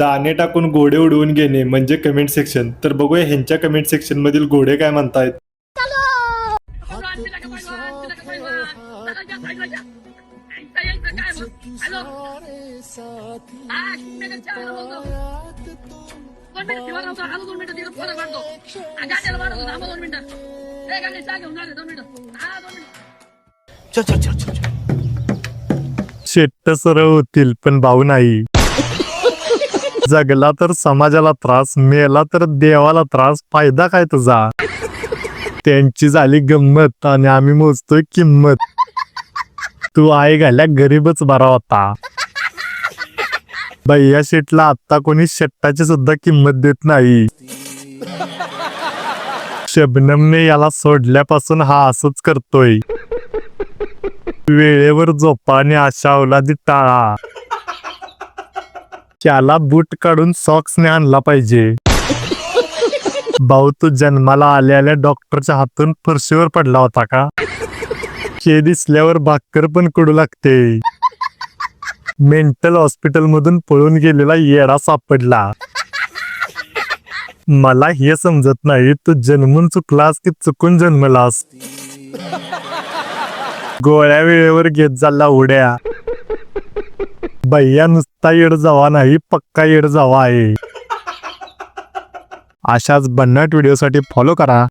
दाणे टाकून घोडे उडवून घेणे म्हणजे कमेंट सेक्शन तर बघूया ह्यांच्या कमेंट सेक्शन मधील घोडे काय म्हणतायत. शेट्ट सरळ होतील पण भाऊ नाही. जगला तर समाजाला त्रास मेला तर देवाला त्रास फायदा काय तुझा? त्यांची झाली गंमत आणि आम्ही मोजतोय किंमत. तू आई घाल्या गरीबच बरा होता. भैया शेटला आता कोणी शेट्टाची सुद्धा किंमत देत नाही. शबनमने याला सोडल्यापासून हा असंच करतोय. वेळेवर झोपा आणि अशा अवलादी टाळा. त्याला बूट काढून सॉक्सने आणला पाहिजे. भाऊ तू जन्माला आलेल्या डॉक्टरच्या हातून फरशीवर पडला होता का? हे दिसल्यावर भाकर पण कडू लागते. मेंटल हॉस्पिटल मधून पळून गेलेला येडा सापडला. मला हे समजत नाही तू जन्मून चुकलास की चुकून जन्मलास? गोळ्या वेळेवर घेत झाला उड्या. भैया नुसता येड जावा नाही पक्का येड जावा आहे. अशाच भन्नाट व्हिडिओसाठी फॉलो करा.